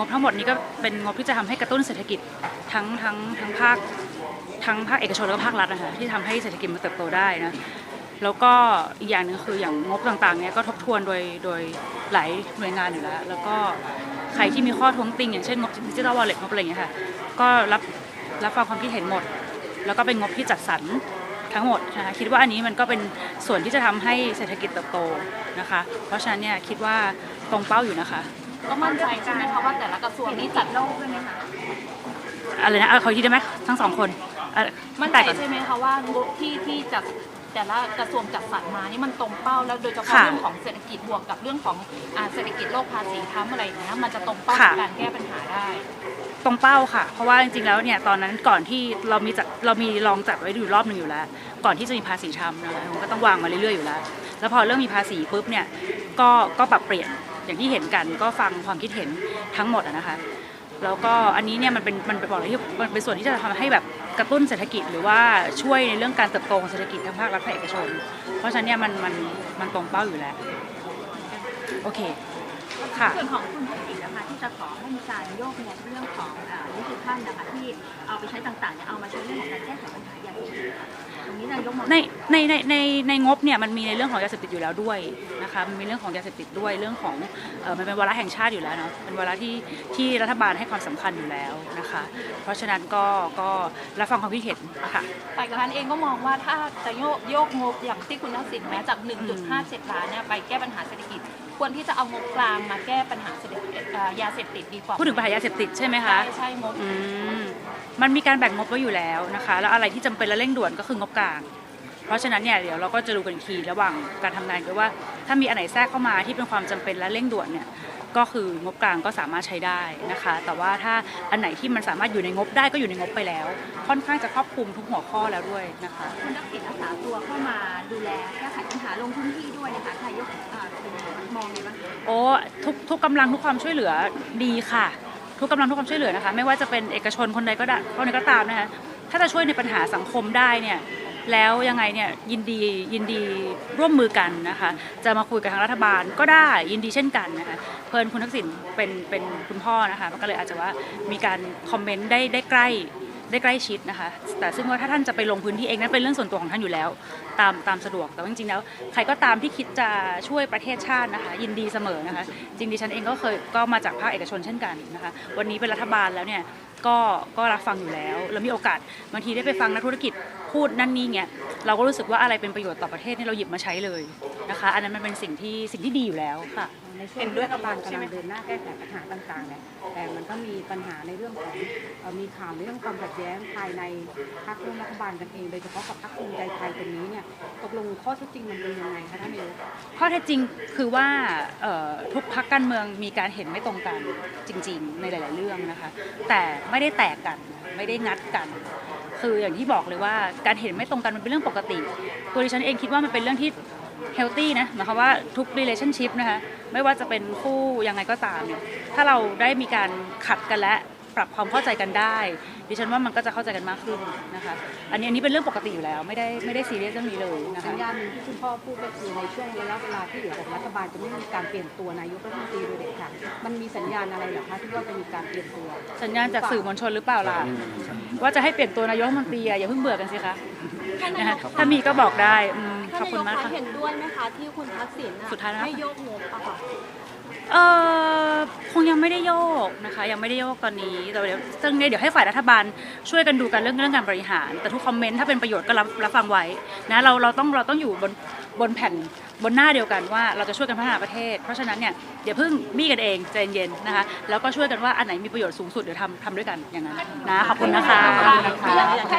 งบทั้งหมดนี้ก็เป็นงบที่จะทำให้กระตุ้นเศรษฐกิจทั้งทั้งทั้งภาคทั้งภาคเอกชนแล้วก็ภาครัฐนะคะที่ทำให้เศรษฐกิจมันเติบโตได้นะแล้วก็อีกอย่างหนึ่งคืออย่างงบต่างๆเนี่ยก็ทบทวนโดยโดยหลายหน่วยงานอยู่แล้ว แล้วก็ใครที่มีข้อท้วงติง อย่างเช่นงบดิจิทัลวอลเล็ตงบอะไรอย่างเงี้ยค่ะก็รับรับฟังความคิดเห็นหมด แล้วก็เป็นงบที่จัดสรรทั้งหมดนะคะคิดว่าอันนี้มันก็เป็นส่วนที่จะทำให้เศรษฐกิจเติบโตนะคะ เพราะฉะนั้นเนี่ยคิดว่าตรงเป้าอยู่นะคะ ก็มั่นใจใช่ไหมคะว่าแต่ละกระทรวงนี้จัดโลกด้วยไหมคะอะไรนะเอาขออีกทีได้ไหมทั้งสองคนอะมั่นใจแต่ก่อนใช่ไหมคะว่างบที่ที่จัดแต่ละกระทรวงจัดสรรมานี่มันตรงเป้าแล้วโดยเฉพาะค่ะเรื่องของเศรษฐกิจบวกกับเรื่องของอ่าเศรษฐกิจโลกภาษีค้ำอะไรอย่างเงี้ยมันจะตรงเป้าค่ะ ในการแก้ปัญหาได้ ตรงเป้าค่ะ เพราะว่าจริงๆ แล้วเนี่ย ตอนนั้นก่อนที่เรามีจัดเรามีลองจัดไว้อยู่รอบหนึ่งอยู่แล้ว ก่อนที่จะมีภาษีทำนะคะมันก็ต้องวางมาเรื่อยๆ อยู่แล้ว แล้วพอเริ่มมีภาษีปุ๊บเนี่ย ก็ก็ปรับเปลี่ยน อย่างที่เห็นกันก็ฟังความคิดเห็นทั้งหมดนะคะแล้วก็อันนี้เนี่ยมันเป็นมันเป็นบอกเลยที่มันเป็นส่วนที่จะทำให้แบบกระตุ้นเศรษฐกิจหรือว่าช่วยในเรื่องการเติบโตของเศรษฐกิจทั้งภาครัฐภาคเอกชน เพราะฉะนั้นเนี่ยมันมันมันตรงเป้าอยู่แล้ว โอเคค่ะส่วนของคุณทักษิณนะคะที่จะขอให้มีการโยกงบเรื่องของอ่าดิจิทัลนะคะที่เอาไปใช้ต่างๆเนี่ยเอามาใช้เรื่องของการแก้ไขปัญหายาเสพติด ค่ะตรงนี้นายกมองในในในในในงบเนี่ยมันมีในเรื่องของยาเสพติดอยู่แล้วด้วยนะคะมันมีเรื่องของยาเสพติดด้วยเรื่องของเออมันเป็นวาระแห่งชาติอยู่แล้วเนาะเป็นวาระที่ที่รัฐบาลให้ความสำคัญอยู่แล้วนะคะ เพราะฉะนั้นก็ก็รับฟังความคิดเห็นค่ะ ฝ่ายค้านเองก็มองว่าถ้าจะโยกโยกงบอย่างที่คุณทักษิณแม้จาก 1.57 ล้านเนี่ยไปแก้ปัญหาเศรษฐกิจ ควรที่จะเอางบกลางมาแก้ปัญหาเศรษฐกิจเอ่อยาเสพติดดีกว่าพูดถึงปัญหายาเสพติดใช่ไหมคะ ใช่ใช่งบ อืม มันมีการแบ่งงบไว้อยู่แล้วนะคะ แล้วอะไรที่จำเป็นและเร่งด่วนก็คืองบกลางเพราะฉะนั้นเนี่ยเดี๋ยวเราก็จะดูกันอีกทีระหว่างการทำงานกันว่า ถ้ามีอันไหนแทรกเข้ามาที่เป็นความจำเป็นและเร่งด่วนเนี่ยก็คืองบกลางก็สามารถใช้ได้นะคะ แต่ว่าถ้าอันไหนที่มันสามารถอยู่ในงบได้ก็อยู่ในงบไปแล้ว ค่อนข้างจะครอบคลุมทุกหัวข้อแล้วด้วยนะคะคุณทักษิณอาสาตัวเข้ามาดูแลแก้ไขปัญหาลงพื้นที่ด้วยนะคะนายกอ่าเป็นมองไงบ้างคะโอ้ทุกทุกกำลังทุกความช่วยเหลือดีค่ะ ทุกกำลังทุกความช่วยเหลือนะคะ ไม่ว่าจะเป็นเอกชนคนใดก็ได้คนใดก็ตามนะคะถ้าจะช่วยในปัญหาสังคมได้เนี่ย แล้วยังไงเนี่ยยินดียินดีร่วมมือกันนะคะ จะมาคุยกับทางรัฐบาลก็ได้ยินดีเช่นกันนะคะเพลินคุณทักษิณเป็นเป็นคุณพ่อนะคะมันก็เลยอาจจะว่ามีการคอมเมนต์ได้ได้ใกล้ได้ใกล้ชิดนะคะ แต่ซึ่งว่าถ้าท่านจะไปลงพื้นที่เองนั้นเป็นเรื่องส่วนตัวของท่านอยู่แล้ว ตามตามสะดวก แต่ว่าจริงๆแล้วใครก็ตามที่คิดจะช่วยประเทศชาตินะคะ ยินดีเสมอนะคะ จริงดิฉันเองก็เคยก็มาจากภาคเอกชนเช่นกันนะคะ วันนี้เป็นรัฐบาลแล้วเนี่ยก็ก็รับฟังอยู่แล้ว แล้วมีโอกาสบางทีได้ไปฟังนักธุรกิจ พูดนั่นนี่เงี้ยเราก็รู้สึกว่าอะไรเป็นประโยชน์ต่อประเทศนี่เราหยิบมาใช้เลยนะคะ อันนั้นมันเป็นสิ่งที่สิ่งที่ดีอยู่แล้วค่ะในช่วงที่รัฐบาลกำลังเดินหน้าแก้ไขปัญหาต่างๆเนี่ยแต่มันก็มีปัญหาในเรื่องของเอ่อมีข่าวในเรื่องความขัดแย้งภายในพรรคร่วมรัฐบาลกันเองโดยเฉพาะกับพรรคภูมิใจไทยตรงนี้เนี่ยตกลงข้อเท็จจริงมันเป็นยังไงคะท่านนายกข้อเท็จจริงคือว่าเอ่อทุกพักการเมืองมีการเห็นไม่ตรงกันจริง ๆ ในหลาย ๆ เรื่องนะคะ แต่ไม่ได้แตกกันไม่ได้งัดกัน คืออย่างที่บอกเลยว่าการเห็นไม่ตรงกันมันเป็นเรื่องปกติ ตัวดิฉันเองคิดว่ามันเป็นเรื่องที่เฮลตี้นะหมายความว่าทุก relationship นะคะไม่ว่าจะเป็นคู่ยังไงก็ตามเนี่ยถ้าเราได้มีการขัดกันและปรับความเข้าใจกันได้ ดิฉันว่ามันก็จะเข้าใจกันมากขึ้นนะคะอันนี้อันนี้เป็นเรื่องปกติอยู่แล้วไม่ได้ไม่ได้ซีเรียสเรื่องนี้เลยนะคะสัญญาณหนึ่งที่คุณพ่อพูดก็คือในช่วงระยะเวลาที่เหลือของรัฐบาลจะไม่มีการเปลี่ยนตัวนายกรัฐมนตรีโดยเด็ดขาดมันมีสัญญาณอะไรเหรอคะที่ว่าจะมีการเปลี่ยนตัว สัญญาณจากสื่อมวลชนหรือเปล่าล่ะ ว่าจะให้เปลี่ยนตัวนายกรัฐมนตรีอะอย่าเพิ่งเบื่อกันสิคะนะคะถ้ามีก็บอกได้อืม ขอบคุณมากค่ะเห็นด้วยไหมคะที่คุณทักษิณสุดท้ายแล้วให้โยกงบอะค่ะเออคงยังไม่ได้โยกนะคะ ยังไม่ได้โยกตอนนี้แต่เดี๋ยวซึ่งเนี่ยเดี๋ยวให้ฝ่ายรัฐบาลช่วยกันดูกันเรื่องเรื่องการบริหาร แต่ทุกคอมเมนต์ถ้าเป็นประโยชน์ก็รับรับฟังไว้นะเราเราต้องเราต้องอยู่บนบนแผ่นบนหน้าเดียวกันว่าเราจะช่วยกันพัฒนาประเทศ เพราะฉะนั้นเนี่ยเดี๋ยวเพิ่งบี้กันเองใจเย็นๆนะคะแล้วก็ช่วยกันว่าอันไหนมีประโยชน์สูงสุดเดี๋ยวทำทำด้วยกันอย่างนั้นนะขอบคุณนะคะแค่